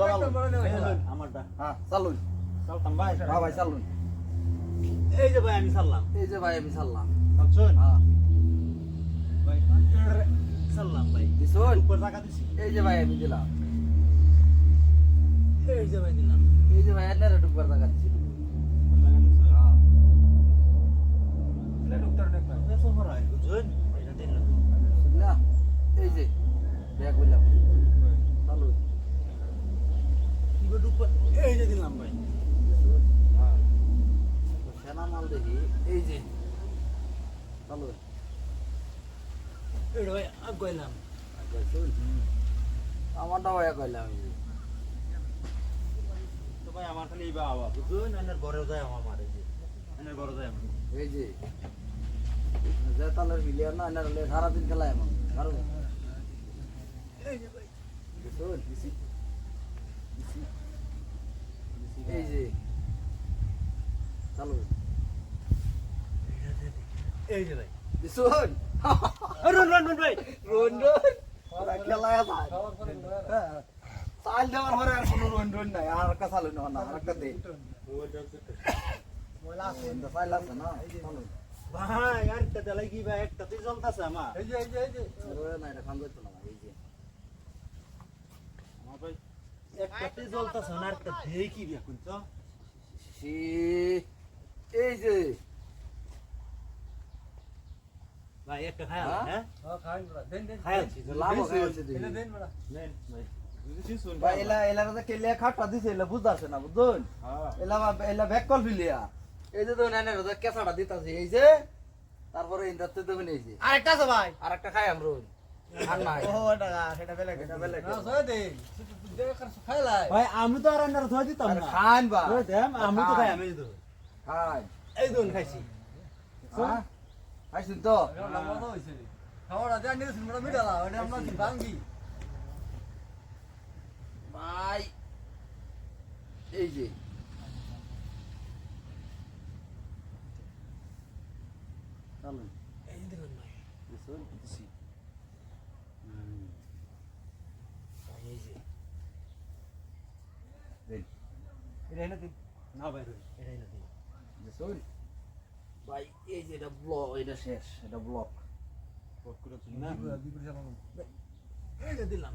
আমারটা। হ্যাঁ চালুন। চালতাম ভাই। হ্যাঁ ভাই চালুন। এই যে ভাই আমি চাললাম এই যে ভাই আমি চাললাম চালছুন? হ্যাঁ। ভাই চাললাম ভাই। দিছুন? উপর টাকা দিছি। এই যে ভাই আমি দিলাম। এই যে ভাই দিলাম। এই যে ভাই এনারে ঢুকবার টাকা দিছি। হ্যাঁ। এই যে ব্যাগ বললাম চালুন। উপর এই যে দিলাম ভাই। হ্যাঁ সেনা মাল দেখি এই যে চালুন এই ভাই আগাইলাম আমারটা ভাইয়া কইলাম। যে। তো ভাই আমার খালি এই বাবা বুঝুন এনার ঘরেও যায় আমার এই যে। এনার ঘরে যায় আমার। এই যে যে তালের প্লেয়ার না এনার সারাদিন খেলায় এমন কারণ? এই যে ভাই। বুঝুন এই যে। চালু। এই যে ভাই। বুঝুন রন রন রন ভাই। রন রন ওরা খেলায় যায়। চাল দেওয়ার পরে আর কোনো রন রন নাই। আর একটা চালু না না আর একটা দে। চাল আছে না? ভাই আর একটা তেলাই কি ভাই? একটা তুই জ্বলতাছে আমার। ওরে না এটা খান যাইতো না এই যে। আমার ভাই একটা জ্বলতাছে না একটা দেই কি রে তো এই যে। ভাই একটা খায় হ্যাঁ? হ্যাঁ? লাভ ভাই। এলা এলা খাটটা দিছে এলা বুঝাছে না বুঝুন হ্যাঁ। এলা এলা ব্যাক কল ফিলিয়া। এই যে তো নানে রোজা কেসাটা দিতাছে এই যে তারপরে এই যে আরেকটা আছে ভাই। আর একটা খাই আমরা আমি তো আর আন্ডার দিতাম না। খান বা। আমি তো খাই আমি তো। খান এই দুন খাইছি। হ্যাঁ? খাইছুন তো? খাওয়াটা দেন নিয়ে শুনব মিডালা ওটা আমরা ভাঙ্গি? ভাই এই যে। এই দেখুন ভাই এই যে দেন এনে দিন। না ভাই রই এটা এনে দিন। বুঝুন ভাই এই যে এটা ব্লক এটা শেষ এটা ব্লক কত করে না বিপুল চালানো এটা দিলাম।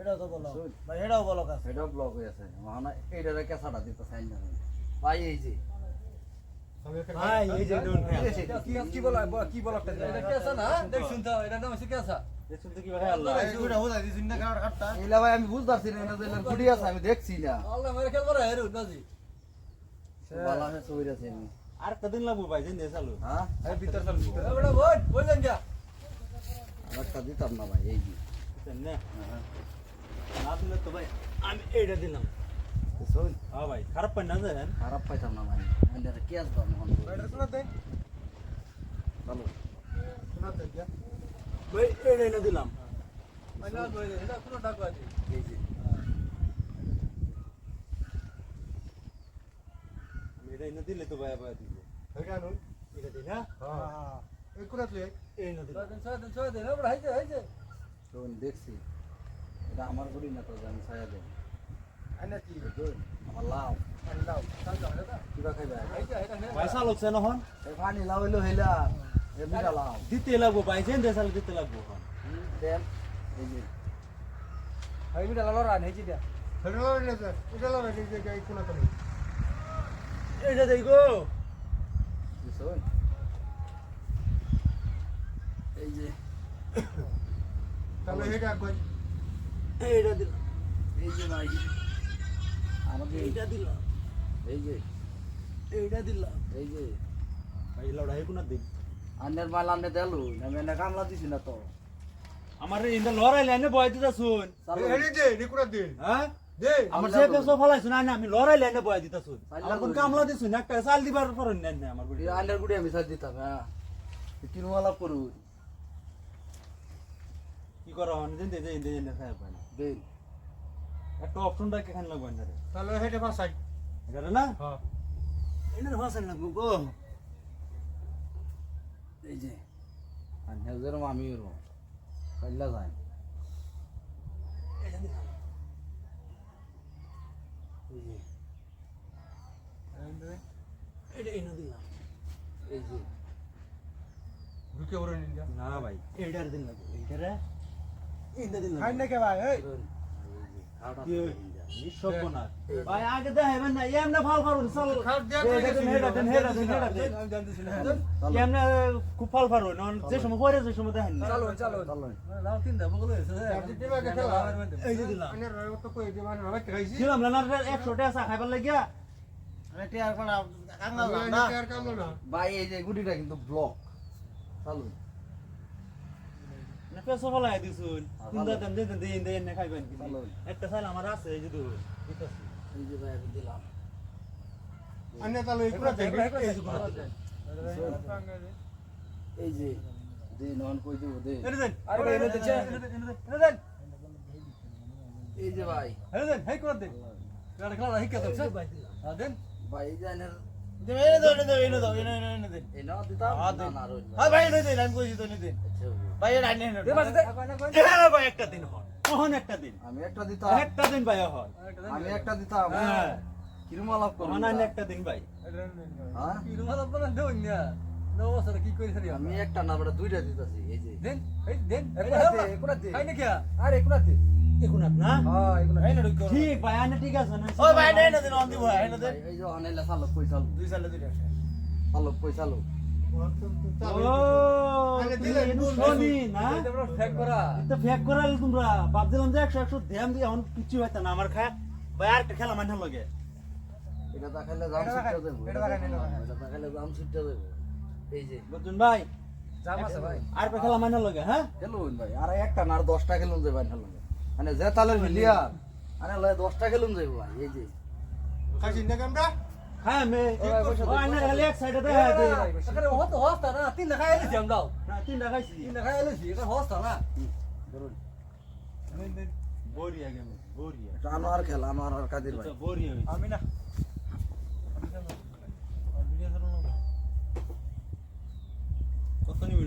এটাও তো বলো শোন। ভাই এটাও বলো কাজ এটা ব্লক হয়ে আছে। মানে এইটারে কেসাটা দিতে চাই না ভাই এই যে। ভাই এই যে দুন খাই এই যে, কি কি বলো কি বলো এটা কেসা না। দেখ শুনতে এটা নাম হচ্ছে কেসা আমি বুঝতে পারছি না গুড়ি আছে আমি দেখছি না। আর কদিন লাগবো ভাই জেনে চালু হ্যাঁ? এই ভিতর চল এবারে বল যা আর দিতাম না ভাই এই যে। না? না দিলে তো ভাই আমি এইটা দিলাম। শোন হ্যাঁ ভাই খারাপ পাই না দেন খারাপ পাইতাম না ভাই কেস দাম এখন? এটা শোনা দেন শোনা দেন যা ভাই এইটা এনে দিলাম। বলে এটা আছে? যে আমি এটা এনে দিলে তো ভাই আবার দিব। এটা নুন এটা দিই না হ্যাঁ এই কোনা তুই এই। দিলাম। দেন ছয় দেন ছয় দেন এবারে হাইছে হাইছে শোন দেখছি। এটা আমার গুড়ি না তো আমি ছায়া দেব। আইনা কি? আমার লাভ আল্লাহ সাজা এটা। কিবা খাইবা? ভাই চালু আছে নহন পানি লাভ হইল হইলা। লাভ দিতে লাগবো ভাই জেনে চালু দিতে লাগবো। দেন এই যে। হাই মিডা লরা হাইছে দিয়া হেরো নে স্যার এটা শোন। এই যে। তাহলে এটা এইটা দিলাম। এই যে ভাই। আমাকে এইটা দিলাম। এই যে। এইটা দিলাম। এই যে। ভাই লড়াই কোনা দিন আন্নের মাল আন্নে দেলু আমি এনে কামলা দিছি না তো। আমার ইন্দা লড়াই লাইনে বয় দিতা শুন চালু এডি দে নি কোনা দে। হ্যাঁ? দে আমার যাব। পেছো ফলাইছ না আমি লড়াই লাইনে বয় দিতা শুন চাল আমার কোন। কামলা দিছুন একটা চাল দিবার পর নেন না আমার বুড়ি এই আন্নের গুড়ি আমি সাজ দিতাম হ্যাঁ। কিনুমালা করু। কি করা হন জেনে জেনে জেনে খাই পাই না দেন একটা অপশনটা কেখান লাগবে না রে তাহলে হেটে বাসাই এটা না? হ্যাঁ। এনের ভাষা লাগবো গো। এই যে হেজেরম আমি ওরম কাল্লা যাই এই যে ঢুকে ওরে না ভাই। এইটার দিন লাগবে এইটারে? দিন লাগবে কে ভাই ভাই আগে দেখাইবেন না এমনি ফাল ফারুন চল। হেডা দেন, হেডা দেন, হেডা দেন। আমি জানতেছি না এমনি খুব ফাল ফারুন যে সময় করে যে সময় দেখেন না। চালো চালো। নাও তিন দাম বলে আছে দিবা কে খেলা এই যে দিলাম। আনে রয় তো কই দিবা না ভাই খাইছি। দিলাম না না একশো টাকা খাইবার লাগিয়া। আর কামলো না। ভাই এই যে গুটিটা কিন্তু ব্লক। চালু। পেছো ফলাই দিছুন। হ্যাঁ, কুন্দা দেন দেন দেন দেন না খাইবেন একটা চাইল আমার আছে এই যে দুই এই যে ভাই আমি দিলাম। আনে তালো ইকুরা দেখ এই যে এই যে দে নন কই দেবো দে এনে দেন। আরে ভাই, এনে দেন। এনে দেন এই যে ভাই। দেন হেই করে দেন গাড়ি খেলা দেন ভাই দেন হ্যাঁ, দেন। ভাই কইছি দেন হ্যাঁ একটা দিন হন কখন একটা দিন আমি একটা দিতাম একটা দিন ভাই আমি একটা দিতাম হ্যাঁ একটা দিন ভাই হ্যাঁ কি রুমাল আপনারা না নো কি কই সারি আমি একটা না বড় দুইটা দিতাছি এই যে দেন এই দেন না কি আরে এগুলা দেখুন না হ্যাঁ এই না ঠিক ভাই আছে না? ওই ভাই এনে দিন অন দিব এই যে চালক কই চালু? দুই সালে দুইটা চালক কই চালু? ও আরে তুমি দিলে এনু বুঝ- শোনি না? এটা বড় ফেক করা। এটা ফেক করাল তোমরা ভাবছিলাম যে একশো একশো ধ্যান দিয়ে এখন কিছু হইতো না আমার খায় ভাই আর একটা খেলা মাঝে লগে। এটা দেখাইলে জাম দেবো এটা দেবো। এই যে। বুঝুন ভাই জাম আছে ভাই। আর খেলা মাঝে লগে হ্যাঁ? খেলুন ভাই আর একটা না আর দশটা খেলুন যাবে না লাগে। মানে যে তালের মিলিয়া আরে লয় দশটা খেলুন যাইব ভাই এই যে। খাইছি না হ্যাঁ মে ভাই, আইনে বসে খালি এক সাইডে দেখা দে আরে হত হস্তা না তিন খাই এলিছি না তিনটা খাইছি। তিন না খাই এটা হস্তা না। বরিয়া গেম বরিয়া আনোয়ার খেলা আনোয়ার আর কাদির ভাই। বরিয়া আমি না। কত নিবি